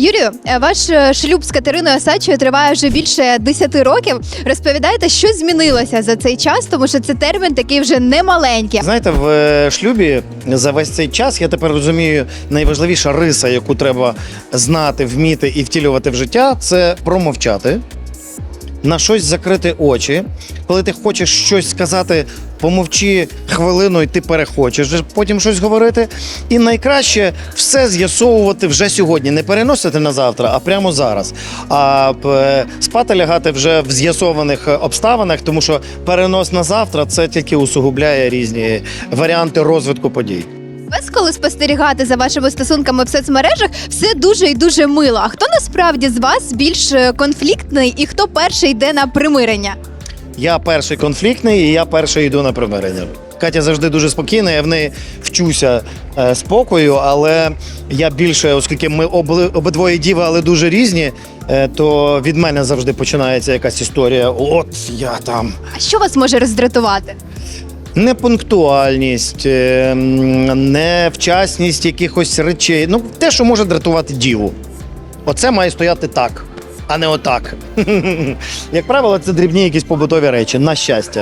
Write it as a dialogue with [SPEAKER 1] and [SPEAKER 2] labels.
[SPEAKER 1] Юрію, е, ваш е, шлюб з Катериною Осадчою триває вже більше 10 років. Розповідайте, що змінилося за цей час, тому що це термін такий вже немаленький.
[SPEAKER 2] Знаєте, в е, шлюбі за весь цей час я тепер розумію, найважливіша риса, яку треба знати, вміти і втілювати в життя, це промовчати, на щось закрити очі. Коли ти хочеш щось сказати, помовчи хвилину, і ти перехочеш потім щось говорити. І найкраще все з'ясовувати вже сьогодні, не переносити на завтра, а прямо зараз. А спати лягати вже в з'ясованих обставинах, тому що перенос на завтра це тільки усугубляє різні варіанти розвитку подій.
[SPEAKER 1] Коли спостерігати за вашими стосунками в соцмережах, все дуже і дуже мило. А хто насправді з вас більш е, конфліктний і хто перший йде на примирення?
[SPEAKER 2] Я перший конфліктний, і я перший йду на примирення. Катя завжди дуже спокійна, я в неї вчуся е, спокою, але я більше, оскільки ми обли, обидвоє діви, але дуже різні, е, то від мене завжди починається якась історія. От я там.
[SPEAKER 1] А що вас може роздратувати?
[SPEAKER 2] Непунктуальність, е, м, невчасність якихось речей. Ну, те, що може дратувати діву. Оце має стояти так, а не отак. Як правило, це дрібні якісь побутові речі, на щастя.